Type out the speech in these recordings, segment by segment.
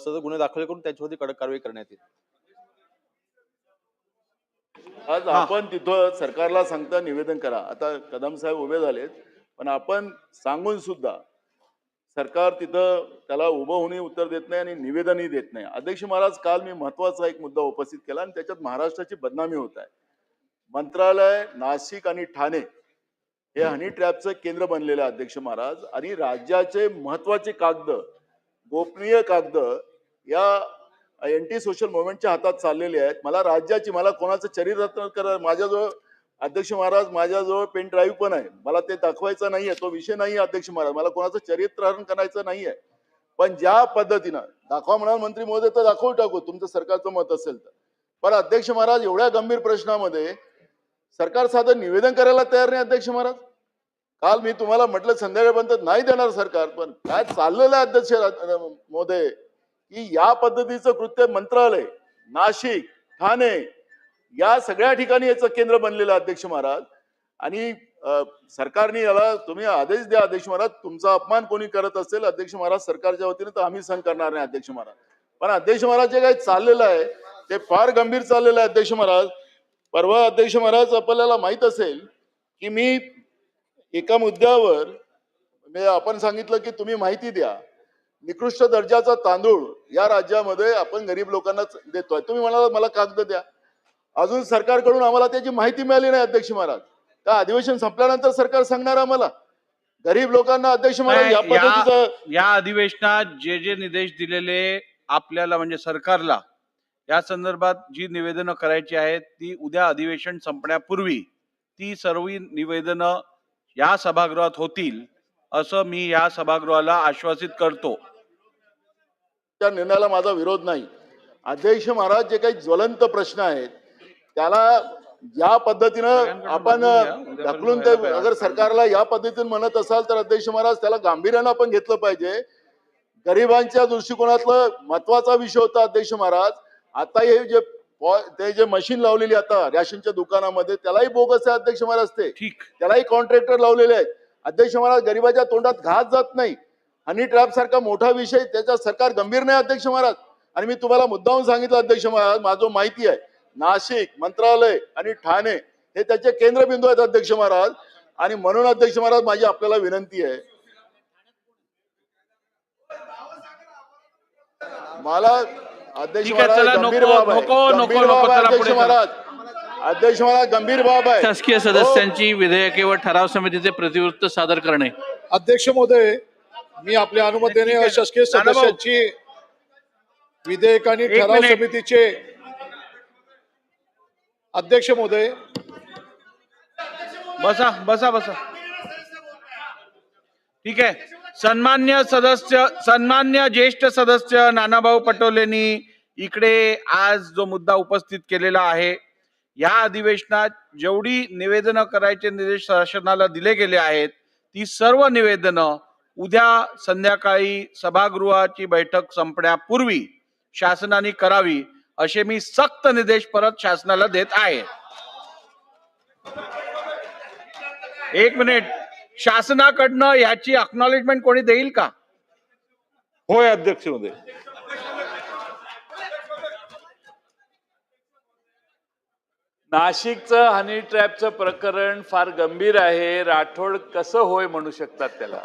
सदर गुन्हे दाखल करून त्याच्यावरती कडक कारवाई करण्यात येईल. आज आपण तिथं सरकारला सांगता निवेदन करा. आता कदम साहेब उभे झालेत पण आपण सांगून सुद्धा सरकार तिथं त्याला उभं होऊनही उत्तर देत नाही आणि निवेदनही देत नाही. अध्यक्ष महाराज काल मी महत्त्वाचा एक मुद्दा उपस्थित केला आणि त्याच्यात महाराष्ट्राची बदनामी होत आहे. मंत्रालय नाशिक आणि ठाणे हे हनी ट्रॅपचं केंद्र बनलेलं आहे अध्यक्ष महाराज आणि राज्याचे महत्त्वाचे कागद गोपनीय कागद या एंटी सोशल मुवमेंटच्या हातात चाललेले आहेत. मला राज्याची मला कोणाचं चरित्र करा माझ्याजवळ अध्यक्ष महाराज माझ्याजवळ पेन ड्राईव्ह पण आहे. मला ते दाखवायचं नाहीये तो विषय नाही अध्यक्ष महाराज. मला कोणाचं चरित्रहरण करायचं नाहीये. पण ज्या पद्धतीनं दाखवा म्हणाल मंत्री महोदय तर दाखवू टाकू तुमचं सरकारचं मत असेल तर. पण अध्यक्ष महाराज एवढ्या गंभीर प्रश्नामध्ये सरकार साधं निवेदन करायला तयार नाही अध्यक्ष महाराज? काल मी तुम्हाला म्हटलं संध्याकाळपर्यंत नाही देणार सरकार पण काय चाललेलं आहे अध्यक्ष मोदे? की या पद्धतीचं कृत्य मंत्रालय नाशिक ठाणे या सगळ्या ठिकाणी याचं केंद्र बनलेलं अध्यक्ष महाराज. आणि सरकारने याला तुम्ही आदेश द्या अध्यक्ष महाराज तुमचा अपमान कोणी करत असेल अध्यक्ष महाराज सरकारच्या वतीने तर आम्ही सहन करणार नाही अध्यक्ष महाराज. पण अध्यक्ष महाराज जे काही चाललेलं आहे ते फार गंभीर चाललेलं आहे अध्यक्ष महाराज. परवा अध्यक्ष महाराज आपल्याला माहीत असेल की मी एका मुद्द्यावर म्हणजे आपण सांगितलं की तुम्ही माहिती द्या. निकृष्ट दर्जाचा तांदूळ या राज्यामध्ये आपण गरीब लोकांना देतोय. तुम्ही म्हणाला मला कागद द्या. अजून सरकारकडून आम्हाला त्याची माहिती मिळाली नाही अध्यक्ष महाराज. का अधिवेशन संपल्यानंतर सरकार सांगणार आम्हाला? गरीब लोकांना अध्यक्ष महाराज या नाही, या- पद्धतीचं या अधिवेशनात जे जे निर्देश दिलेले आपल्याला म्हणजे सरकारला या संदर्भात जी निवेदनं करायची आहेत ती उद्या अधिवेशन संपण्यापूर्वी ती सर्व निवेदनं या सभागृहात होतील असं मी या सभागृहाला आश्वासित करतो. त्या निर्णयाला माझा विरोध नाही. अध्यक्ष महाराज जे काही ज्वलंत प्रश्न आहेत त्याला या पद्धतीनं आपण ढकलून ते अगर. सरकारला या पद्धतीने म्हणत असाल तर अध्यक्ष महाराज त्याला गांभीर्यानं आपण घेतलं पाहिजे. गरिबांच्या दृष्टिकोनातलं महत्त्वाचा विषय होता अध्यक्ष महाराज. आता हे जे ते जे मशीन लावलेली आता रॅशनच्या दुकानामध्ये त्यालाही बोगस आहे अध्यक्ष महाराज ते. ठीक. त्यालाही कॉन्ट्रॅक्टर लावलेले आहेत. अध्यक्ष महाराज गरिबाच्या तोंडात घास जात नाही. हनी ट्रॅप सारखा मोठा विषय त्याचा सरकार गंभीर नाही अध्यक्ष महाराज. आणि मी तुम्हाला मुद्दाहून सांगितलं अध्यक्ष महाराज माझं माहिती आहे नाशिक मंत्रालय आणि ठाणे हे त्याचे केंद्रबिंदू आहेत अध्यक्ष महाराज. आणि म्हणून अध्यक्ष महाराज माझी आपल्याला विनंती आहे. मला अध्यक्ष ठीक आहे, महाराज चला, गंभीर नको, बाब आहे नको, नको, गंभीर नको, बाब आहे चला, अध्यक्ष पुढे चला. महाराज अध्यक्ष महाराज गंभीर बाब आहे शासकीय हो. सदस्यांची विधेयके व ठराव समितीचे प्रतिवृत्त सादर करणे अध्यक्ष महोदय मी आपल्या अनुमतीने अशासकीय नानाभाऊ. सदस्यांची विधेयक आणि एक ठराव मिनिट. समितीचे अध्यक्ष महोदय बसा बसा बसा ठीक आहे सन्मान्य सदस्य सन्मान्य ज्येष्ठ सदस्य नानाभाऊ पटोलेंनी इकडे आज जो मुद्दा उपस्थित केलेला आहे या अधिवेशनात जेवढी निवेदनं करायचे निर्देश शासनाला दिले गेले आहेत ती सर्व निवेदनं उद्या संध्याकाळी सभागृहाची बैठक संपण्यापूर्वी शासनाने करावी असे मी सक्त निर्देश परत शासनाला देत आहे. एक मिनिट. शासनाकडनं याची अक्नॉलेजमेंट कोणी देईल का? होय अध्यक्ष महोदय नाशिकचं हनी ट्रॅपचं प्रकरण फार गंभीर आहे. राठोड कसं होय म्हणू शकतात त्याला?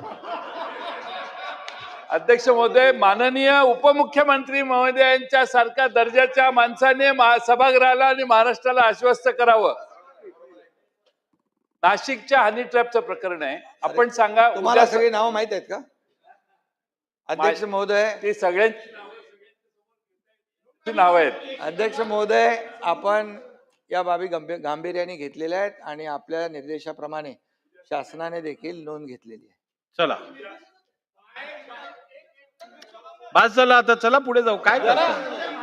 अध्यक्ष महोदय माननीय उपमुख्यमंत्री महोदयांच्या सारख्या दर्जाच्या माणसाने सभागृहाला आणि महाराष्ट्राला आश्वस्त करावं. नाशिकच्या हनी ट्रॅपचं प्रकरण आहे. आपण सांगा तुम्हाला उद्या सगळी नावं माहीत आहेत का? अध्यक्ष महोदय ती सगळ्यांची नाव आहेत. अध्यक्ष महोदय आपण या बाबी गंभीर गांभीर्याने घेतलेल्या आहेत आणि आपल्या निर्देशाप्रमाणे शासनाने देखील नोंद घेतलेली आहे. चला. बस झालं आता चला पुढे जाऊ. काय करता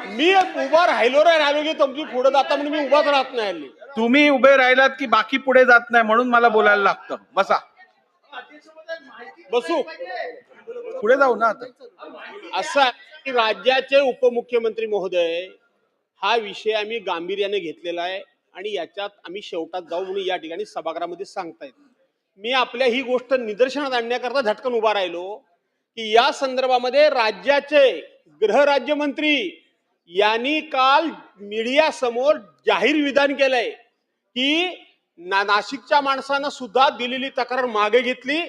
मी उभा राहिलो रे राहिलो की तुमची पुढे जाता म्हणून मी उभाच राहत नाही हल्ली. तुम्ही उभे राहिलात की बाकी पुढे जात नाही म्हणून मला बोलायला लागतं. बसा. बसू. पुढे जाऊ ना आता. असा की राज्याचे उपमुख्यमंत्री महोदय हा विषय आम्ही गांभीर्याने घेतलेला आहे आणि याच्यात आम्ही शेवटात जाऊ म्हणून या ठिकाणी सभागृहामध्ये सांगतायत मी आपल्या ही गोष्ट निदर्शनात आणण्याकरता झटकन उभा राहिलो की या संदर्भामध्ये राज्याचे गृहराज्यमंत्री यांनी काल मीडिया समोर जाहीर विधान केलंय. की ना नाशिकच्या माणसानं सुद्धा दिलेली तक्रार मागे घेतली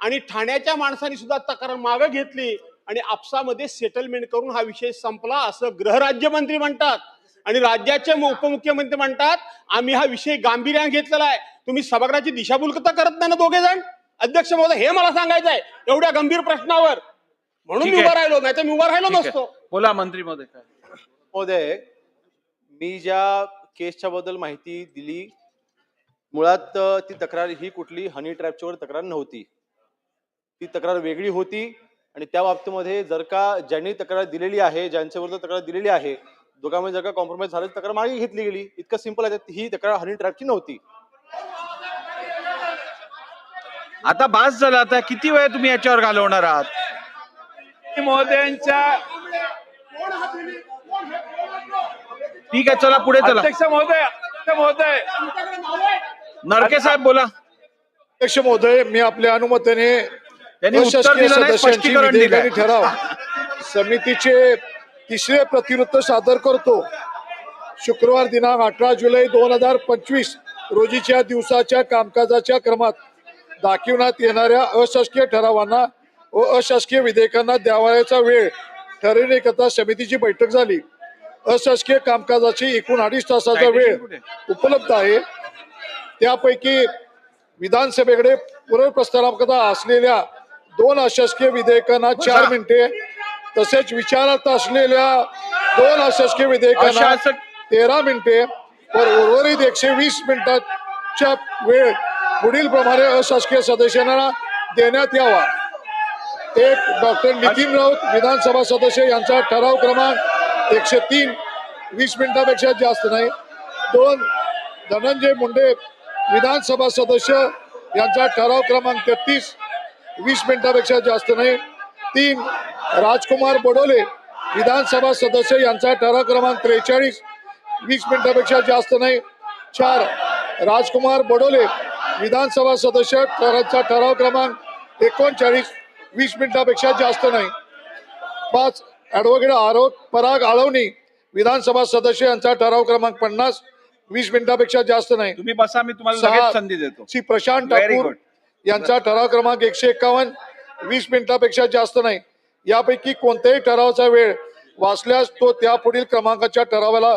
आणि ठाण्याच्या माणसाने सुद्धा तक्रार मागे घेतली आणि आपसामध्ये सेटलमेंट करून हा विषय संपला असं गृह राज्यमंत्री म्हणतात. आणि राज्याचे मु- उपमुख्यमंत्री म्हणतात आम्ही हा विषय गांभीर्याने घेतलेला आहे. तुम्ही सभागृहाची दिशाभूल तर करत नाही ना दोघे जण अध्यक्ष महोदय हे मला सांगायचं आहे एवढ्या गंभीर प्रश्नावर. म्हणून मी. उभा राहिलो नाही तर मी उभा राहिलो. नसतो. बोला मंत्री महोदय काय? महोदय मी ज्या केसच्या बद्दल माहिती दिली. मुळात ती तक्रार ही कुठली हनी ट्रॅपच्यावर तक्रार नव्हती. ती तक्रार वेगळी होती आणि त्या बाबतीमध्ये जर का ज्यांनी तक्रार दिलेली आहे ज्यांच्या विरुद्ध तक्रार दिलेली आहे दोघांमध्ये जर का कॉम्प्रोमाइज झालं तर तक्रार मागे घेतली गेली. इतकं सिंपल आहे ही तक्रार हनी ट्रॅपची नव्हती. आता बास झाला. आता किती वेळ तुम्ही याच्यावर घालवणार आहात? महोदयांच्या ठीक आहे चला पुढे चला. अध्यक्ष महोदय अध्यक्ष महोदय. नरके साहेब बोला. अध्यक्ष महोदय मी आपल्या अनुमतीने त्यांनी उत्तर अशासकीय दिलं नाही, सदस्यांची स्पष्टीकरण विधेयकाने दिलंय. ठराव. समितीचे तिसरे प्रतिवृत्त सादर करतो. शुक्रवार दिनांक अठरा जुलै दोन हजार पंचवीस रोजीच्या दिवसाच्या कामकाजाच्या क्रमात दाखविण्यात येणाऱ्या अशासकीय ठरावांना व अशासकीय विधेयकांना द्यावयाचा वेळ ठरविण्याकरता समितीची बैठक झाली. अशासकीय कामकाजाची एकूण अडीच तासाचा वेळ उपलब्ध आहे. त्यापैकी विधानसभेकडे पुनर्प्रस्तावकता असलेल्या दोन अशासकीय विधेयकांना चार मिनिटे. तसेच विचारात असलेल्या दोन अशासकीय विधेयकांना तेरा मिनिटे. वर उर्वरित एकशे वीस मिनिटाच्या वेळ पुढील प्रमाणे अशासकीय सदस्यांना देण्यात यावा. एक डॉक्टर नितीन राऊत विधानसभा सदस्य यांचा ठराव क्रमांक एकशे तीन वीस मिनिटापेक्षा जास्त नाही. दोन धनंजय मुंडे विधानसभा सदस्य यांचा ठराव क्रमांक तेहतीस वीस मिनिटापेक्षा जास्त नाही. तीन राजकुमार बडोले विधानसभा सदस्य यांचा ठराव क्रमांक त्रेचाळीस वीस मिनिटापेक्षा जास्त नाही. चार राजकुमार बडोले विधानसभा सदस्य ठरांचा ठराव क्रमांक एकोणचाळीस वीस मिनिटापेक्षा जास्त नाही. पाच ॲडव्होकेट आरोप पराग आळवणी विधानसभा सदस्य यांचा ठराव क्रमांक पन्नास वीस मिनिटापेक्षा जास्त नाही. तुम्ही बसा मी तुम्हाला लगेच संधी देतो. Shri Prashant Very Thakur good. यांचा ठराव क्रमांक एकशे एकावन्न वीस मिनिटापेक्षा जास्त नाही. यापैकी कोणत्याही ठरावाचा वेळ वाचल्यास तो त्या पुढील क्रमांकाच्या ठरावाला